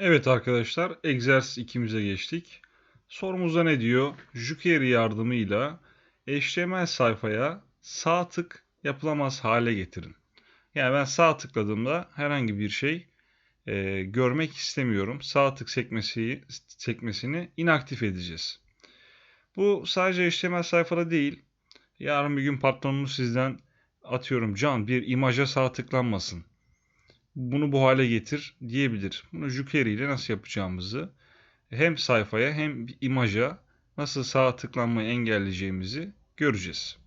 Evet arkadaşlar, egzersiz 2'mize geçtik. Sorumuzda ne diyor? jQuery yardımıyla HTML sayfaya sağ tık yapılamaz hale getirin. Yani ben sağ tıkladığımda herhangi bir şey e, görmek istemiyorum. Sağ tık sekmesi, sekmesini inaktif edeceğiz. Bu sadece HTML sayfada değil. Yarın bir gün patronunuz sizden atıyorum can bir imaja sağ tıklanmasın bunu bu hale getir diyebilir. Bunu jQuery ile nasıl yapacağımızı hem sayfaya hem imaja nasıl sağ tıklanmayı engelleyeceğimizi göreceğiz.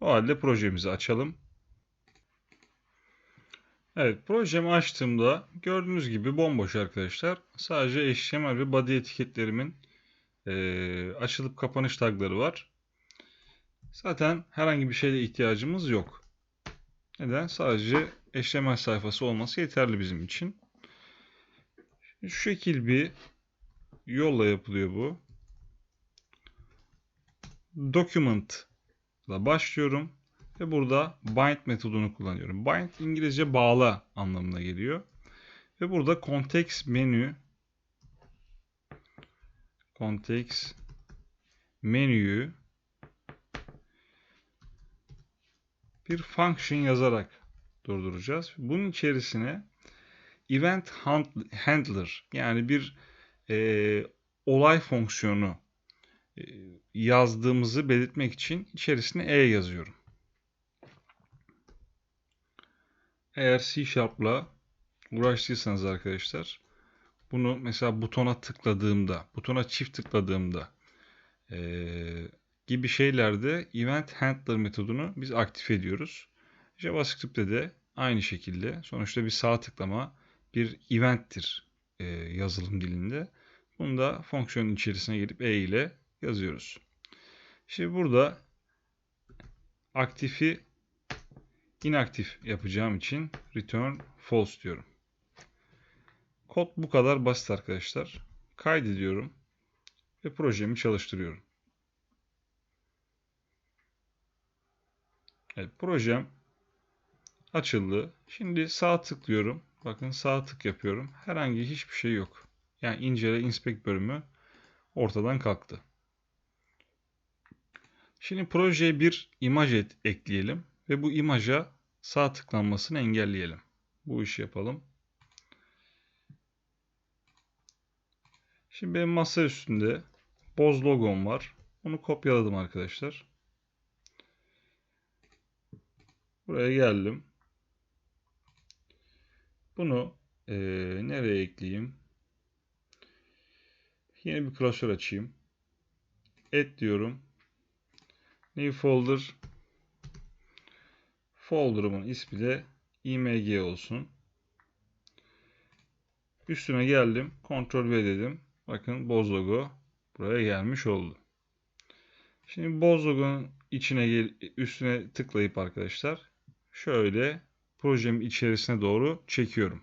O halde projemizi açalım. Evet projemi açtığımda gördüğünüz gibi bomboş arkadaşlar. Sadece HTML ve body etiketlerimin e, açılıp kapanış tagları var. Zaten herhangi bir şeyde ihtiyacımız yok. Neden? Sadece HTML sayfası olması yeterli bizim için. Şu şekil bir yolla yapılıyor bu. Document ile başlıyorum ve burada bind metodunu kullanıyorum. Bind İngilizce bağla anlamına geliyor. Ve burada context menü context menüyü bir function yazarak durduracağız. Bunun içerisine event handler yani bir e, olay fonksiyonu e, yazdığımızı belirtmek için içerisine e yazıyorum. Eğer C Sharp'la uğraştıysanız arkadaşlar bunu mesela butona tıkladığımda, butona çift tıkladığımda e, gibi şeylerde event handler metodunu biz aktif ediyoruz. JavaScript'te de aynı şekilde sonuçta bir sağ tıklama bir eventtir e, yazılım dilinde. Bunu da fonksiyonun içerisine gelip e ile yazıyoruz. Şimdi burada aktifi inaktif yapacağım için return false diyorum. Kod bu kadar basit arkadaşlar. Kaydediyorum ve projemi çalıştırıyorum. Evet projem açıldı. Şimdi sağ tıklıyorum. Bakın sağ tık yapıyorum. Herhangi hiçbir şey yok. Yani incele inspect bölümü ortadan kalktı. Şimdi projeye bir imaj et, ekleyelim ve bu imaja sağ tıklanmasını engelleyelim. Bu işi yapalım. Şimdi benim masa üstünde boz logom var. Onu kopyaladım arkadaşlar. Buraya geldim. Bunu e, nereye ekleyeyim? Yeni bir klasör açayım. Add diyorum. New folder. Folder'ımın ismi de img olsun. Üstüne geldim. Ctrl V dedim. Bakın boz logo buraya gelmiş oldu. Şimdi boz logonun içine gel üstüne tıklayıp arkadaşlar şöyle projemin içerisine doğru çekiyorum.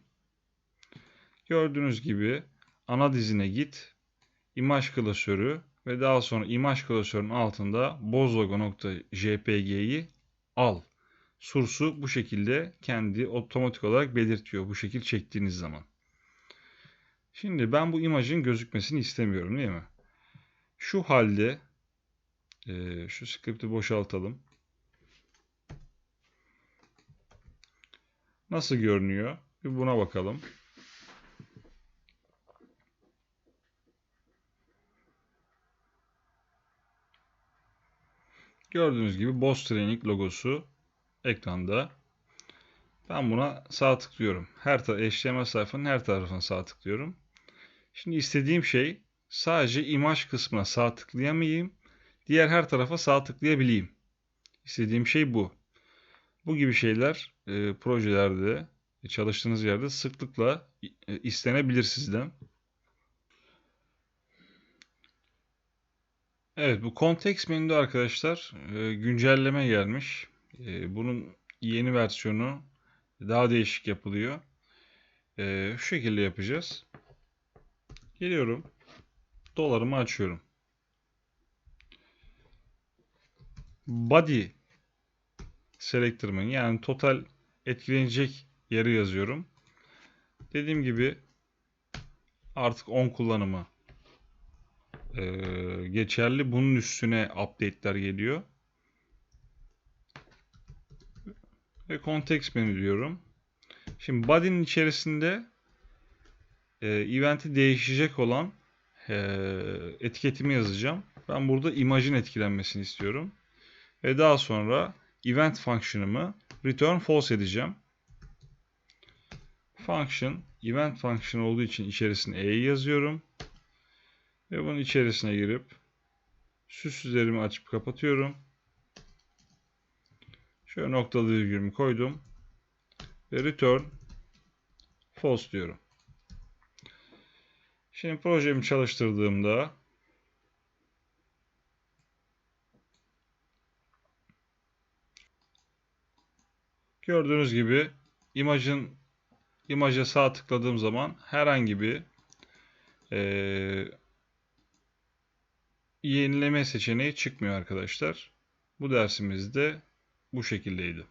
Gördüğünüz gibi ana dizine git, imaj klasörü ve daha sonra imaj klasörünün altında bozlogo.jpg'yi al. Source'u bu şekilde kendi otomatik olarak belirtiyor bu şekil çektiğiniz zaman. Şimdi ben bu imajın gözükmesini istemiyorum değil mi? Şu halde şu script'i boşaltalım. Nasıl görünüyor? Bir buna bakalım. Gördüğünüz gibi Boss Training logosu ekranda. Ben buna sağ tıklıyorum. Her HTML sayfanın her tarafına sağ tıklıyorum. Şimdi istediğim şey sadece imaj kısmına sağ tıklayamayayım. Diğer her tarafa sağ tıklayabileyim. İstediğim şey bu. Bu gibi şeyler e, projelerde, çalıştığınız yerde sıklıkla e, istenebilir sizden. Evet bu context menüde arkadaşlar e, güncelleme gelmiş. E, bunun yeni versiyonu daha değişik yapılıyor. E, şu şekilde yapacağız. Geliyorum. Dolarımı açıyorum. Body selector'ımın yani total etkilenecek yeri yazıyorum. Dediğim gibi artık 10 kullanımı e, geçerli. Bunun üstüne update'ler geliyor. Ve context menü diyorum. Şimdi body'nin içerisinde e, event'i değişecek olan e, etiketimi yazacağım. Ben burada imajın etkilenmesini istiyorum. Ve daha sonra event function'ımı return false edeceğim. Function, event function olduğu için içerisine e yazıyorum. Ve bunun içerisine girip süslerimi açıp kapatıyorum. Şöyle noktalı virgülümü koydum. Ve return false diyorum. Şimdi projemi çalıştırdığımda gördüğünüz gibi imajın imaja sağ tıkladığım zaman herhangi bir e, yenileme seçeneği çıkmıyor arkadaşlar. Bu dersimizde bu şekildeydi.